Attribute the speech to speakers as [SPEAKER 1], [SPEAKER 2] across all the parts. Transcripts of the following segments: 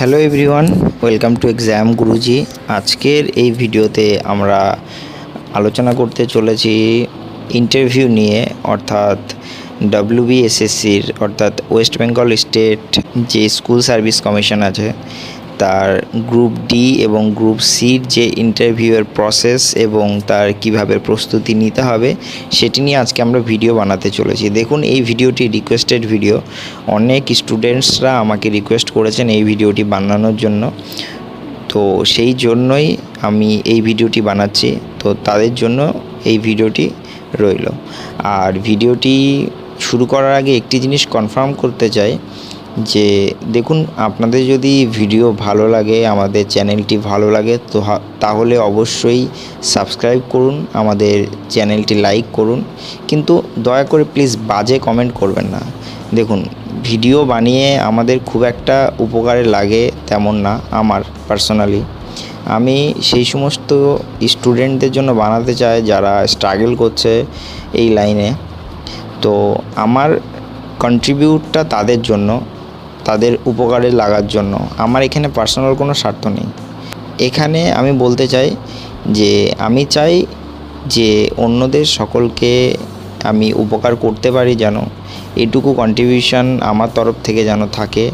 [SPEAKER 1] Hello everyone, welcome to exam Guruji. আজকের এই ভিডিওতে আমরা আলোচনা করতে চলেছি ইন্টারভিউ নিয়ে, অর্থাৎ ডব্লিউবিএসএসসির অর্থাৎ ওয়েস্ট বেঙ্গল স্টেট যে স্কুল সার্ভিস কমিশন আছে তার গ্রুপ ডি এবং গ্রুপ সির যে ইন্টারভিউয়ের প্রসেস এবং তার কীভাবে প্রস্তুতি নিতে হবে, সেটি নিয়ে আজকে আমরা ভিডিও বানাতে চলেছি। দেখুন, এই ভিডিওটি রিকোয়েস্টেড ভিডিও অনেক স্টুডেন্টসরা আমাকে রিকোয়েস্ট করেছেন এই ভিডিওটি বানানোর জন্য। তো সেই জন্যই আমি এই ভিডিওটি বানাচ্ছি। তো তাদের জন্য এই ভিডিওটি রইল। আর ভিডিওটি শুরু করার আগে একটি জিনিস কনফার্ম করতে চাই। যে দেখুন, আপনাদের যদি ভিডিও ভালো লাগে, আমাদের চ্যানেলটি ভালো লাগে, তো তাহলে অবশ্যই সাবস্ক্রাইব করুন, আমাদের চ্যানেলটি লাইক করুন। কিন্তু দয়া করে প্লিজ বাজে কমেন্ট করবেন না। দেখুন ভিডিও বানিয়ে আমাদের খুব একটা উপকারে লাগে তেমন না, আমার পার্সোনালি আমি সেই সমস্ত স্টুডেন্টদের জন্য বানাতে চাই, যারা স্ট্রাগল করছে এই লাইনে তো আমার কন্ট্রিবিউটটা তাদের জন্য। তাদের উপকারে লাগার জন্য। আমার এখানে পার্সোনাল কোনো স্বার্থ নেই। এখানে আমি বলতে চাই যে, আমি চাই যে অন্যদের সকলকে আমি উপকার করতে পারি যেন। এটুকু কন্ট্রিবিউশন আমার তরফ থেকে যেন থাকে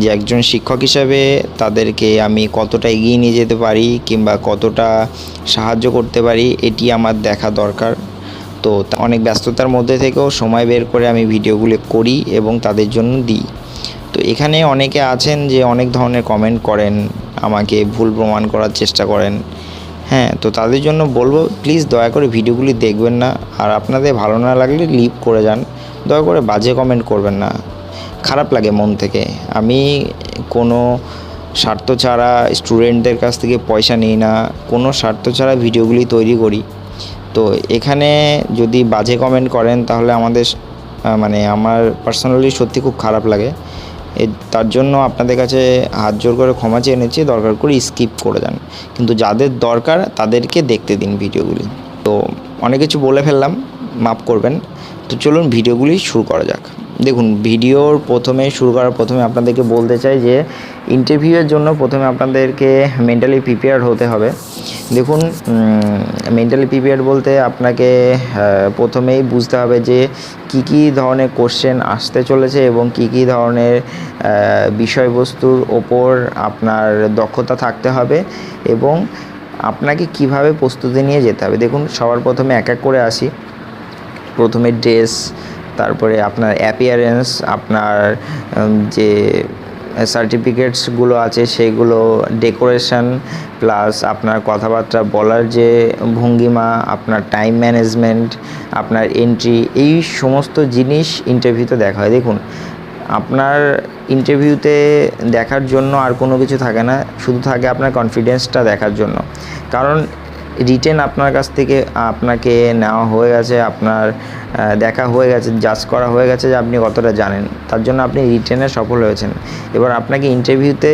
[SPEAKER 1] যে, একজন শিক্ষক হিসাবে তাদেরকে আমি কতটা এগিয়ে নিয়ে যেতে পারি কিংবা কতটা সাহায্য করতে পারি, এটি আমার দেখা দরকার। তো অনেক ব্যস্ততার মধ্যে থেকেও সময় বের করে আমি ভিডিওগুলো করি এবং তাদের জন্য দিই। তো এখানে অনেকে আছেন যে অনেক ধরনের কমেন্ট করেন, আমাকে ভুল প্রমাণ করার চেষ্টা করেন। হ্যাঁ তো তাদের জন্য বলব প্লিজ দয়া করে ভিডিওগুলি দেখবেন না। আর আপনাদের ভালো না লাগলে লিভ করে যান। দয়া করে বাজে কমেন্ট করবেন না। খারাপ লাগে মন থেকে। আমি কোনো স্বার্থ ছাড়া স্টুডেন্টদের কাছ থেকে পয়সা নিই না। কোনো স্বার্থ ছাড়া ভিডিওগুলি তৈরি করি। তো এখানে যদি বাজে কমেন্ট করেন, তাহলে আমাদের মানে আমার পার্সোনালি সত্যি খুব খারাপ লাগে। তার জন্য আপনাদের কাছে হাত জোর করে ক্ষমা চেয়ে নিচ্ছি, দরকার করে স্কিপ করে যান। কিন্তু যাদের দরকার তাদেরকে দেখতে দিন ভিডিওগুলি। তো অনেক কিছু বলে ফেললাম, মাফ করবেন। তো চলুন ভিডিওগুলি শুরু করা যাক। দেখুন, ভিডিওর প্রথমে, শুরু করার প্রথমে আপনাদেরকে বলতে চাই যে ইন্টারভিউয়ের জন্য প্রথমে আপনাদেরকে মেন্টালি প্রিপেয়ার হতে হবে। দেখুন মেন্টালি প্রিপেয়ার বলতে আপনাকে প্রথমেই বুঝতে হবে যে, কি কি ধরনের কোশ্চেন আসতে চলেছে এবং কি কি ধরনের বিষয়বস্তুর ওপর আপনার দক্ষতা থাকতে হবে এবং আপনাকে কীভাবে প্রস্তুতি নিয়ে যেতে হবে। দেখুন, সবার প্রথমে এক এক করে আসি। প্রথমে ড্রেস, তারপরে আপনার অ্যাপিয়ারেন্স আপনার যে সার্টিফিকেটসগুলো আছে সেগুলো ডেকোরেশন প্লাস আপনার কথাবার্তা বলার যে ভঙ্গিমা, আপনার টাইম ম্যানেজমেন্ট আপনার এন্ট্রি এই সমস্ত জিনিস ইন্টারভিউতে দেখা হয়। দেখুন, আপনার ইন্টারভিউতে দেখার জন্য আর কোনো কিছু থাকে না, শুধু থাকে আপনার কনফিডেন্সটা দেখার জন্য। কারণ রিটেন আপনার কাছ থেকে আপনাকে নেওয়া হয়ে গেছে, আপনার দেখা হয়ে গেছে জাজ করা হয়ে গেছে যে আপনি কতটা জানেন। তার জন্য আপনি রিটেনে সফল হয়েছেন। এবার আপনাকে ইন্টারভিউতে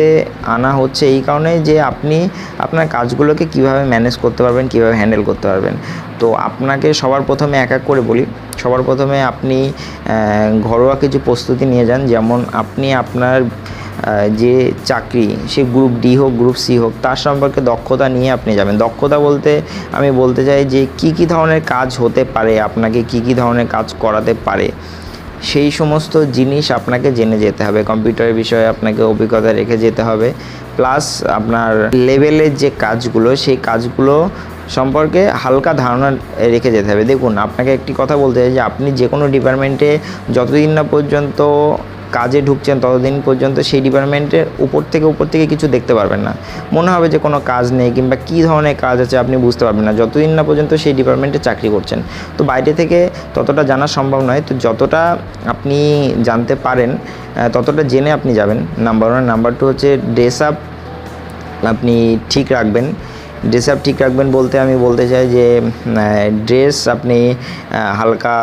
[SPEAKER 1] আনা হচ্ছে এই কারণে যে আপনি আপনার কাজগুলোকে কীভাবে ম্যানেজ করতে পারবেন, কীভাবে হ্যান্ডেল করতে পারবেন। তো আপনাকে সবার প্রথমে এক এক করে বলি। সবার প্রথমে আপনি ঘরোয়া কিছু প্রস্তুতি নিয়ে যান। যেমন আপনি আপনার যে চাকরি, সে গ্রুপ ডি হোক গ্রুপ সি হোক, তার সম্পর্কে দক্ষতা নিয়ে আপনি যাবেন। দক্ষতা বলতে আমি বলতে চাই যে কি কি ধরনের কাজ হতে পারে, আপনাকে কি কি ধরনের কাজ করাতে পারে, সেই সমস্ত জিনিস আপনাকে জেনে যেতে হবে। কম্পিউটারের বিষয়ে আপনাকে অভিজ্ঞতা রেখে যেতে হবে। প্লাস আপনার লেভেলের যে কাজগুলো, সেই কাজগুলো সম্পর্কে হালকা ধারণা রেখে যেতে হবে। দেখুন, আপনাকে একটি কথা বলতে চাই যে আপনি যে কোনো ডিপার্টমেন্টে যতদিন না পর্যন্ত কাজে ঢুকছেন ততদিন পর্যন্ত সেই ডিপার্টমেন্টের উপর থেকে উপর থেকে কিছু দেখতে পারবেন না। মনে হবে যে কোনো কাজ নেই কিংবা কী ধরনের কাজ আছে আপনি বুঝতে পারবেন না। যতদিন না পর্যন্ত সেই ডিপার্টমেন্টে চাকরি করছেন। তো বাইরে থেকে ততটা জানা সম্ভব নয়। তো যতটা আপনি জানতে পারেন ততটা জেনে আপনি যাবেন। নাম্বার ওয়ান নাম্বার টু হচ্ছে ড্রেস আপ আপনি ঠিক রাখবেন। ড্রেস আপ ঠিক রাখবেন বলতে আমি বলতে চাই যে ড্রেস আপনি হালকা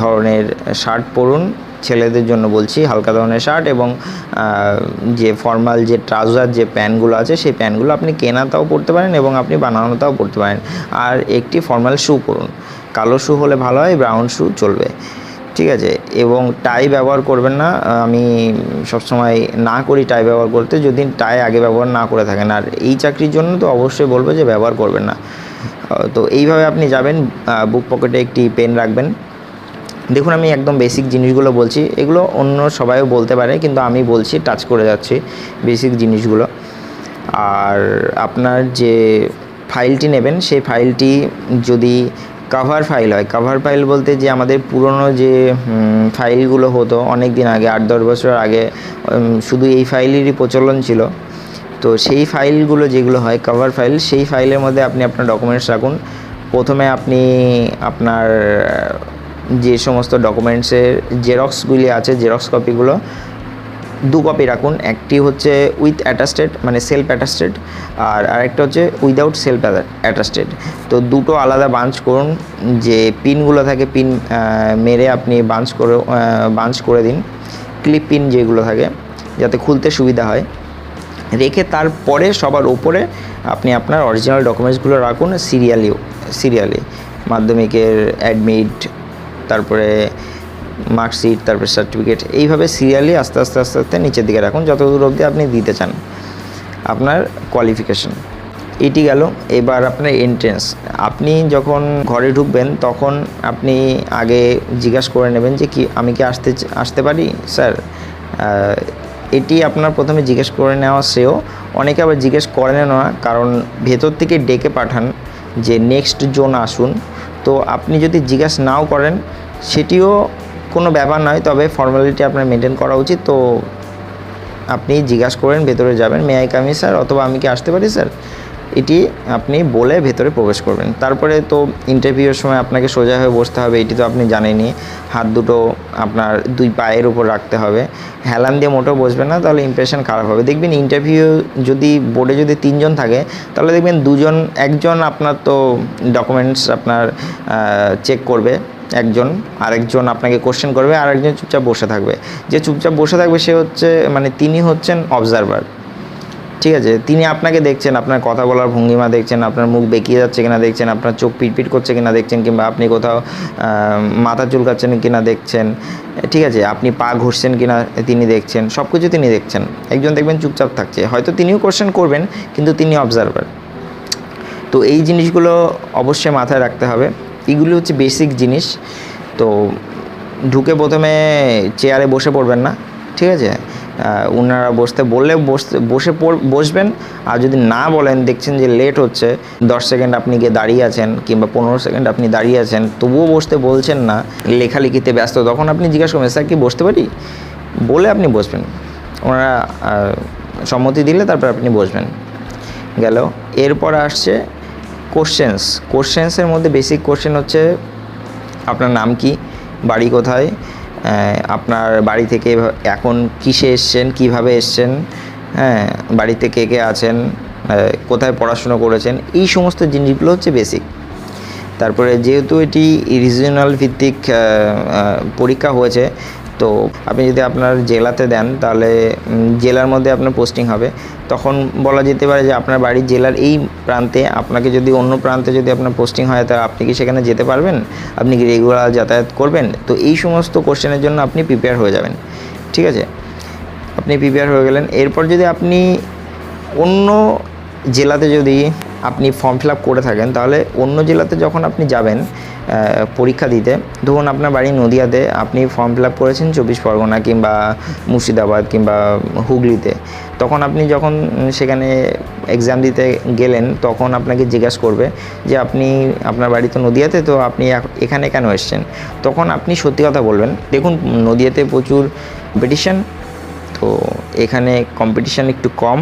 [SPEAKER 1] ধরনের শার্ট পরুন। ছেলেদের জন্য বলছি, হালকা ধরনের শার্ট এবং যে ফর্মাল যে ট্রাউজার যে প্যান্টগুলো আছে, সেই প্যান্টগুলো আপনি কেনাতাও পরতে পারেন এবং আপনি বানানোতাও পরতে পারেন। আর একটি ফর্মাল শ্যু পরুন। কালো শ্যু হলে ভালো হয় ব্রাউন শ্যু চলবে। ঠিক আছে? এবং টাই ব্যবহার করবেন না। আমি সবসময় না করি টাই ব্যবহার করতে যদি টাই আগে ব্যবহার না করে থাকেন। আর এই চাকরির জন্য তো অবশ্যই বলব যে ব্যবহার করবেন না। তো এইভাবে আপনি যাবেন বুক পকেটে একটি পেন রাখবেন। দেখুন, আমি একদম বেসিক জিনিসগুলো বলছি। এগুলো অন্য সবাইও বলতে পারে, কিন্তু আমি বলছি টাচ করে যাচ্ছি বেসিক জিনিসগুলো। আর আপনার যে ফাইলটি নেবেন, সেই ফাইলটি যদি কাভার ফাইল হয় কাভার ফাইল বলতে যে আমাদের পুরনো যে ফাইলগুলো হতো অনেক দিন আগে, আট, দশ বছর আগে শুধু এই ফাইলেরই প্রচলন ছিল। তো সেই ফাইলগুলো যেগুলো হয় কভার ফাইল সেই ফাইলের মধ্যে আপনি আপনার ডকুমেন্টস রাখুন। প্রথমে আপনি আপনার যে সমস্ত ডকুমেন্টসের জেরক্সগুলি আছে জেরক্স কপিগুলো দু কপি রাখুন। একটি হচ্ছে উইথ অ্যাটাস্টেড মানে সেলফ অ্যাটাস্টেড আর আরেকটা হচ্ছে উইদাউট সেলফ অ্যাটাস্টেড তো দুটো আলাদা বাঞ্চ করুন, যে পিনগুলো থাকে পিন মেরে আপনি বাঞ্চ করে বাঞ্চ করে দিন ক্লিপ পিন যেগুলো থাকে, যাতে খুলতে সুবিধা হয়। রেখে তারপরে সবার উপরে আপনি আপনার অরিজিনাল ডকুমেন্টসগুলো রাখুন সিরিয়ালি সিরিয়ালি মাধ্যমিকের অ্যাডমিট তারপরে মার্কশিট, তারপরে সার্টিফিকেট, এইভাবে সিরিয়ালি আস্তে আস্তে আস্তে আস্তে নিচের দিকে রাখুন। যত দূর অবধি আপনি দিতে চান আপনার কোয়ালিফিকেশন এটি গেল। এবার আপনার এন্ট্রেন্স আপনি যখন ঘরে ঢুকবেন, তখন আপনি আগে জিজ্ঞাসা করে নেবেন যে কি, আমি কি আসতে আসতে পারি, স্যার? এটি আপনার প্রথমে জিজ্ঞেস করে নেওয়া শ্রেয়। অনেকে আবার জিজ্ঞেস করেন না, কারণ ভেতর থেকে ডেকে পাঠান যে নেক্সট জোন আসুন। তো আপনি যদি জিজ্ঞাসা নাও করেন, সেটিও কোনো ব্যাপার নয়, তবে ফর্মালিটি আপনার মেনটেন করা উচিত। তো আপনি জিজ্ঞাসা করেন, ভেতরে যাবেন মে আই কামি স্যার অথবা, আমি কি আসতে পারি স্যার এটি আপনি বলে ভেতরে প্রবেশ করবেন। তারপরে তো ইন্টারভিউয়ের সময় আপনাকে সোজা হয়ে বসতে হবে, এটি তো আপনি জানেনই। হাত দুটো আপনার দুই পায়ের উপর রাখতে হবে। হেলান দিয়ে মোটেও বসবেন না, তাহলে ইমপ্রেশন খারাপ হবে। দেখবেন ইন্টারভিউ যদি বোর্ডে যদি তিনজন থাকে, তাহলে দেখবেন দুজন, একজন আপনার তো ডকুমেন্টস আপনার চেক করবে, একজন, আরেকজন আপনাকে কোশ্চেন করবে আর একজন চুপচাপ বসে থাকবে। যে চুপচাপ বসে থাকবে সে হচ্ছে মানে তিনি হচ্ছেন অবজারভার ঠিক আছে, তিনি আপনাকে দেখছেন, আপনার কথা বলার ভঙ্গিমা দেখছেন, আপনার মুখ বেঁকিয়ে যাচ্ছে কিনা দেখছেন, আপনার চোখ পিটপিট করছে কিনা দেখছেন, কিংবা আপনি কোথাও মাথা চুলকাচ্ছেন কিনা দেখছেন, ঠিক আছে, আপনি পা ঘষছেন কিনা তিনি দেখছেন সব কিছু তিনি দেখছেন। একজন দেখবেন চুপচাপ থাকছে। হয়তো তিনিও কোশ্চেন করবেন, কিন্তু তিনি অবজারভার তো এই জিনিসগুলো অবশ্যই মাথায় রাখতে হবে। এগুলো হচ্ছে বেসিক জিনিস। তো ঢুকে প্রথমে চেয়ারে বসে পড়বেন না, ঠিক আছে? ওনারা বসতে বললে বসতে বসে বসবেন। আর যদি না বলেন, দেখছেন যে লেট হচ্ছে, দশ সেকেন্ড আপনি গিয়ে দাঁড়িয়ে আছেন কিংবা পনেরো সেকেন্ড আপনি দাঁড়িয়ে আছেন, তবুও বসতে বলছেন না, লেখালেখিতে ব্যস্ত, তখন আপনি জিজ্ঞাসা করবেন, স্যার, কি বসতে পারি? বলে আপনি বসবেন। ওনারা সম্মতি দিলে তারপর আপনি বসবেন। গেল। এরপর আসছে কোশ্চেন্স কোশ্চেন্সের মধ্যে বেসিক কোশ্চেন হচ্ছে, আপনার নাম কি? বাড়ি কোথায়? আপনার বাড়ি থেকে এখন কিসে এসছেন, কীভাবে এসছেন হ্যাঁ বাড়িতে কে কে আছেন কোথায় পড়াশুনো করেছেন, এই সমস্ত জিনিসগুলো হচ্ছে বেসিক তারপরে যেহেতু এটি রিজিওনাল ভিত্তিক পরীক্ষা হয়েছে তো আপনি যদি আপনার জেলাতে দেন, তাহলে জেলার মধ্যে আপনার পোস্টিং হবে। তখন বলা যেতে পারে যে আপনার বাড়ির জেলার এই প্রান্তে আপনাকে যদি অন্য প্রান্তে যদি আপনার পোস্টিং হয়, তা আপনি কি সেখানে যেতে পারবেন? আপনি কি রেগুলার যাতায়াত করবেন? তো এই সমস্ত কোশ্চেনের জন্য আপনি প্রিপেয়ার হয়ে যাবেন। ঠিক আছে? আপনি প্রিপেয়ার হয়ে গেলেন। এরপর যদি আপনি অন্য জেলাতে যদি আপনি ফর্ম ফিল আপ করে থাকেন, তাহলে অন্য জেলাতে যখন আপনি যাবেন পরীক্ষা দিতে, ধরুন আপনার বাড়ি নদিয়াতে আপনি ফর্ম ফিল আপ করেছেন চব্বিশ পরগনা কিংবা মুর্শিদাবাদ কিংবা হুগলিতে, তখন আপনি যখন সেখানে এক্সাম দিতে গেলেন, তখন আপনাকে জিজ্ঞাসা করবে যে আপনি, আপনার বাড়ি তো নদিয়াতে, তো আপনি এখানে কেন এসছেন? তখন আপনি সত্যি কথা বলবেন, দেখুন নদিয়াতে প্রচুর কম্পিটিশান তো এখানে কম্পিটিশান একটু কম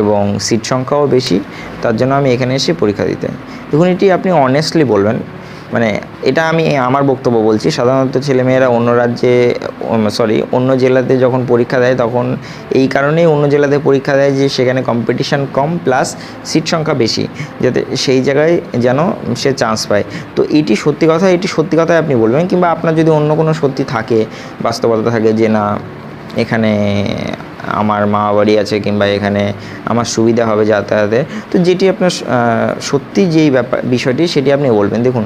[SPEAKER 1] এবং সিট সংখ্যাও বেশি, তার জন্য আমি এখানে এসে পরীক্ষা দিতে। দেখুন এটি আপনি অনেস্টলি বলবেন মানে এটা আমি আমার বক্তব্য বলছি, সাধারণত ছেলেমেয়েরা অন্য রাজ্যে সরি অন্য জেলাতে যখন পরীক্ষা দেয় তখন এই কারণেই অন্য জেলাতে পরীক্ষা দেয় যে সেখানে কম্পিটিশান কম প্লাস সিট সংখ্যা বেশি, যাতে সেই জায়গায় যেন সে চান্স পায়। তো এটি সত্যি কথা, এটি সত্যি কথাই আপনি বলবেন কিংবা আপনার যদি অন্য কোনো সত্যি থাকে, বাস্তবতা থাকে যে না, এখানে আমার মা বাড়ি আছে কিংবা এখানে আমার সুবিধা হবে যাতায়াতে, তো যেটি আপনার সত্যি যেই ব্যাপার বিষয়টি সেটি আপনি বলবেন। দেখুন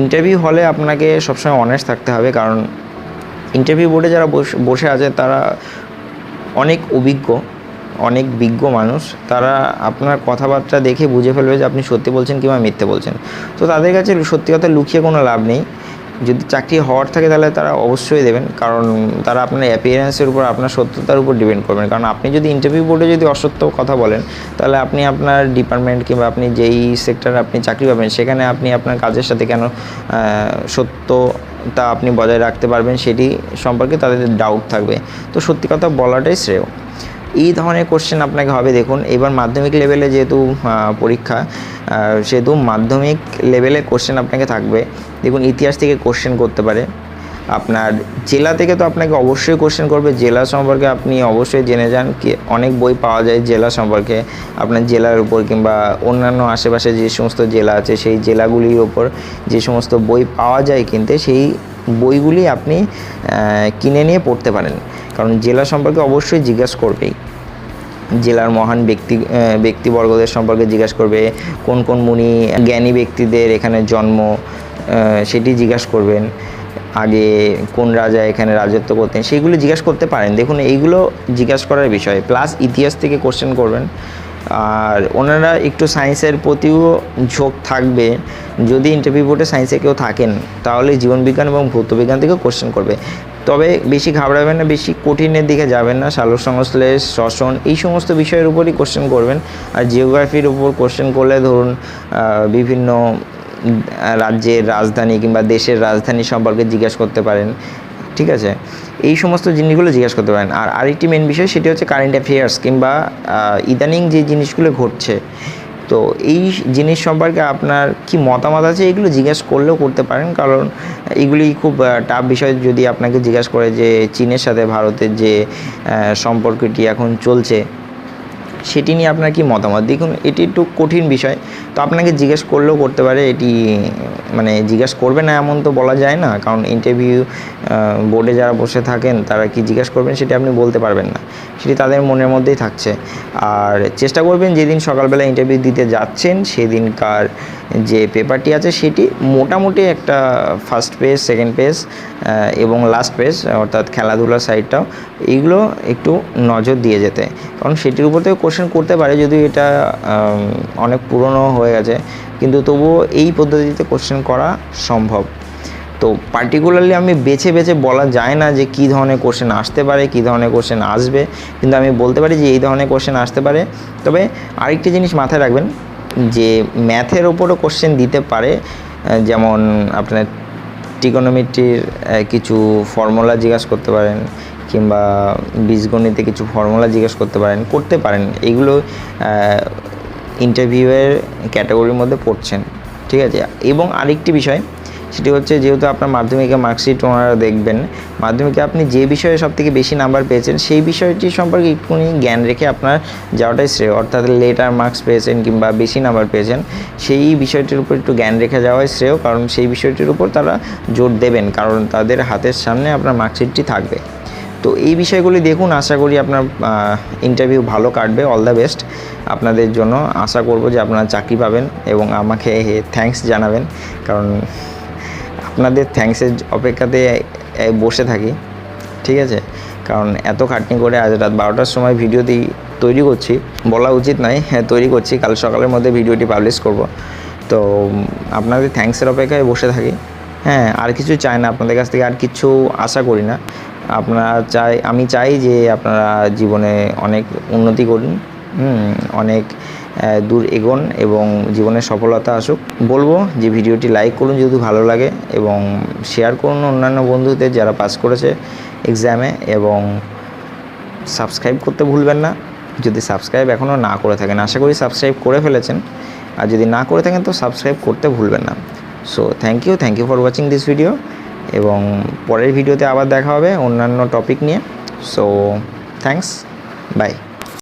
[SPEAKER 1] ইন্টারভিউ হলে আপনাকে সবসময় অনেস্ট থাকতে হবে, কারণ ইন্টারভিউ বোর্ডে যারা বসে আছে তারা অনেক অভিজ্ঞ, অনেক বিজ্ঞ মানুষ। তারা আপনার কথাবার্তা দেখে বুঝে ফেলবে যে আপনি সত্যি বলছেন কিংবা মিথ্যে বলছেন। তো তাদের কাছে সত্যি কথা লুকিয়ে কোনো লাভ নেই। যদি চাকরি হওয়ার থাকে তাহলে তারা অবশ্যই দেবেন, কারণ তারা আপনার অ্যাপিয়ারেন্সের উপর, আপনার সত্যতার উপর ডিপেন্ড করবেন। কারণ আপনি যদি ইন্টারভিউ বোর্ডে যদি অসত্য কথা বলেন, তাহলে আপনি আপনার ডিপার্টমেন্ট কিংবা আপনি যেই সেক্টরে আপনি চাকরি পাবেন, সেখানে আপনি আপনার কাজের সাথে কেন সত্য তা আপনি বজায় রাখতে পারবেন সেটি সম্পর্কে তাদের ডাউট থাকবে। তো সত্যি কথা বলাটাই শ্রেয়। এই ধরনের কোশ্চেন আপনাকে হবে, দেখুন, এবার মাধ্যমিক লেভেলে যেহেতু পরীক্ষা সেহেতু মাধ্যমিক লেভেলে কোশ্চেন আপনাকে থাকবে। দেখুন, ইতিহাস থেকে কোশ্চেন করতে পারে। আপনার জেলা থেকে তো আপনাকে অবশ্যই কোশ্চেন করবে। জেলা সম্পর্কে আপনি অবশ্যই জেনে যান কি, অনেক বই পাওয়া যায় জেলা সম্পর্কে। আপনার জেলার উপর কিংবা অন্যান্য আশেপাশে যে সমস্ত জেলা আছে, সেই জেলাগুলির ওপর যে সমস্ত বই পাওয়া যায় কিনতে, সেই বইগুলি আপনি কিনে নিয়ে পড়তে পারেন। কারণ জেলা সম্পর্কে অবশ্যই জিজ্ঞাসা করবেই। জেলার মহান ব্যক্তি ব্যক্তিবর্গদের সম্পর্কে জিজ্ঞাসা করবে, কোন কোন মুনি জ্ঞানী ব্যক্তিদের এখানে জন্ম সেটি জিজ্ঞাসা করবেন। আগে কোন রাজা এখানে রাজত্ব করতেন সেইগুলো জিজ্ঞাসা করতে পারেন। দেখুন, এইগুলো জিজ্ঞাসা করার বিষয়। প্লাস ইতিহাস থেকে কোশ্চেন করবেন। আর ওনারা একটু সায়েন্সের প্রতিও ঝোঁক থাকবে। যদি ইন্টারভিউ বোর্ডে সায়েন্সে কেউ থাকেন, তাহলে জীবনবিজ্ঞান এবং ভৌতবিজ্ঞান থেকেও কোশ্চেন করবে। তবে বেশি ঘাবড়াবেন না, বেশি কঠিনের দিকে যাবেন না সালোক সংশ্লেষ শ্বসন, এই সমস্ত বিষয়ের উপরই কোশ্চেন করবেন। আর জিওগ্রাফির উপর কোশ্চেন করলে ধরুন বিভিন্ন রাজ্যের রাজধানী কিংবা দেশের রাজধানী সম্পর্কে জিজ্ঞাসা করতে পারেন, ঠিক আছে? এই সমস্ত জিনিসগুলো জিজ্ঞাসা করতে পারেন। আর আরেকটি মেন বিষয় সেটি হচ্ছে কারেন্ট অ্যাফেয়ার্স কিংবা ইদানিং যে জিনিসগুলো ঘটছে তো এই জিনিস সম্পর্কে আপনার কি মতামত আছে? এগুলো জিজ্ঞেস করলেও করতে পারেন। কারণ এগুলি খুব টাফ বিষয় যদি আপনাকে জিজ্ঞেস করে যে চীনের সাথে ভারতের যে সম্পর্কটি এখন চলছে। সেটি নিয়ে আপনার কি মতামত? দেখুন, এটি একটু কঠিন বিষয়। তো আপনাকে জিজ্ঞেস করলেও করতে পারে, এটি মানে জিজ্ঞেস করবে না এমন তো বলা যায় না। কারণ ইন্টারভিউ বোর্ডে যারা বসে থাকেন, তারা কি জিজ্ঞেস করবেন সেটি আপনি বলতে পারবেন না। সেটি তাদের মনের মধ্যেই থাকছে। আর চেষ্টা করবেন যেদিন সকালবেলা ইন্টারভিউ দিতে যাচ্ছেন, সেদিনকার যে পেপারটি আছে, সেটি মোটামুটি একটা ফার্স্ট পেজ সেকেন্ড পেজ এবং লাস্ট পেজ অর্থাৎ খেলাধুলার সাইডটাও এইগুলো একটু নজর দিয়ে যেতে। কারণ সেটির উপর থেকে করতে পারে যদিও এটা অনেক পুরনো হয়ে গেছে। কিন্তু তবুও এই পদ্ধতিতে কোশ্চেন করা সম্ভব। তো পার্টিকুলারলি আমি বেছে বেছে বলা যায় না যে কী ধরনের কোশ্চেন আসতে পারে, কী ধরনের কোশ্চেন আসবে। কিন্তু আমি বলতে পারি যে এই ধরনের কোশ্চেন আসতে পারে। তবে আরেকটি জিনিস মাথায় রাখবেন যে ম্যাথের ওপরও কোশ্চেন দিতে পারে যেমন আপনার টিকোনোমেট্রির কিছু ফর্মুলা জিজ্ঞাসা করতে পারেন কিংবা বীজগণিতে কিছু ফর্মুলা জিজ্ঞেস করতে পারেন করতে পারেন, এগুলো ইন্টারভিউয়ের ক্যাটাগরির মধ্যে পড়ছেন, ঠিক আছে? এবং আরেকটি বিষয়, সেটি হচ্ছে যেহেতু আপনার মাধ্যমিকে মার্কশিট ওনারা দেখবেন, মাধ্যমিকে আপনি যে বিষয়ে সব থেকে বেশি নাম্বার পেয়েছেন, সেই বিষয়টি সম্পর্কে একটুখানি জ্ঞান রেখে আপনার যাওয়াটাই শ্রেয়, অর্থাৎ লেটার মার্কস পেয়েছেন কিংবা বেশি নাম্বার পেয়েছেন, সেই বিষয়টির উপর একটু জ্ঞান রেখে যাওয়াই শ্রেয়, কারণ সেই বিষয়টির উপর তারা জোর দেবেন, কারণ তাদের হাতের সামনে আপনার মার্কশিটটি থাকবে। তো এই বিষয়গুলি দেখুন, আশা করি আপনার ইন্টারভিউ ভালো কাটবে অল দ্য বেস্ট আপনাদের জন্য আশা করব যে আপনারা চাকরি পাবেন এবং আমাকে থ্যাঙ্কস জানাবেন, কারণ আপনাদের থ্যাঙ্কসের অপেক্ষাতে বসে থাকি, ঠিক আছে? কারণ এত খাটনি করে আজ রাত বারোটার সময় ভিডিওটি তৈরি করছি, বলা উচিত নয় হ্যাঁ তৈরি করছি, কাল সকালের মধ্যে ভিডিওটি পাবলিশ করব। তো, আপনাদের থ্যাঙ্কসের অপেক্ষায় বসে থাকি হ্যাঁ আর কিছু চাই না, আপনাদের কাছ থেকে আর কিছু আশা করি না। আপনারা চাই, আমি চাই যে আপনারা জীবনে অনেক উন্নতি করুন অনেক দূর এগোন এবং জীবনে সফলতা আসুক। বলব যে ভিডিওটি লাইক করুন যদি ভালো লাগে এবং শেয়ার করুন অন্যান্য বন্ধুদের যারা পাস করেছে এক্সামে এবং সাবস্ক্রাইব করতে ভুলবেন না। যদি সাবস্ক্রাইব এখনও না করে থাকেন, আশা করি সাবস্ক্রাইব করে ফেলেছেন। আর যদি না করে থাকেন তো সাবস্ক্রাইব করতে ভুলবেন না। So thank you thank you for watching this video এবং পরের ভিডিওতে আবার দেখা হবে অন্যান্য টপিক নিয়ে। So thanks by